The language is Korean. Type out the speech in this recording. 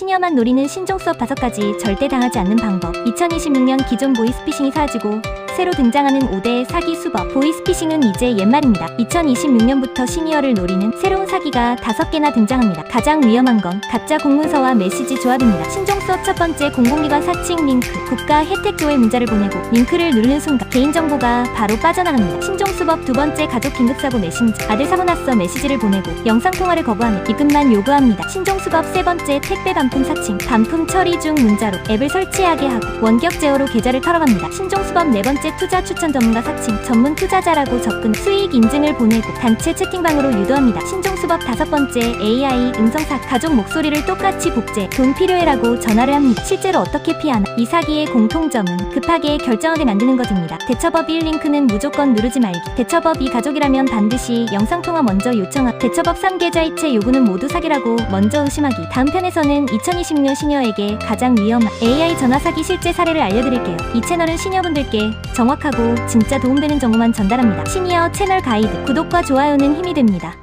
시니어만 노리는 신종 수업 5가지 절대 당하지 않는 방법 2026년 기존 보이스피싱이 사라지고 새로 등장하는 5대 사기 수법 보이스피싱은 이제 옛말입니다. 2026년부터 시니어를 노리는 새로운 사기가 5개나 등장합니다. 가장 위험한 건 가짜 공문서와 메시지 조합입니다. 신종 수업 첫 번째 공공기관 사칭 링크. 국가 혜택 조회 문자를 보내고 링크를 누르는 순간 개인정보가 바로 빠져나갑니다. 신종 수법 두 번째 가족 긴급사고 메신저. 아들 사고 났어 메시지를 보내고 영상통화를 거부하며 입금만 요구합니다. 신종 수법 세 번째 택배 반품 사칭. 반품 처리 중 문자로 앱을 설치하게 하고 원격 제어로 계좌를 털어갑니다. 신종 수법 네 번째 투자 추천 전문가 사칭 전문 투자자라고 접근 수익 인증을 보내고 단체 채팅방으로 유도합니다. 신종 수법 다섯 번째 AI 음성사 가족 목소리를 똑같이 복제 돈 필요해라고 전화를 합니다. 실제로 어떻게 피하나? 이 사기의 공통점은 급하게 결정하게 만드는 것입니다. 대처법 1 링크는 무조건 누르지 말기. 대처법 2 가족이라면 반드시 영상통화 먼저 요청하 대처법 3 계좌이체 요구는 모두 사기라고 먼저 의심하기. 다음 편에서는 2026년 시니어에게 가장 위험한 AI 전화 사기 실제 사례를 알려드릴게요. 이 채널은 시니어분들께 정확하고 진짜 도움되는 정보만 전달합니다. 시니어 채널 가이드 구독과 좋아요는 힘이 됩니다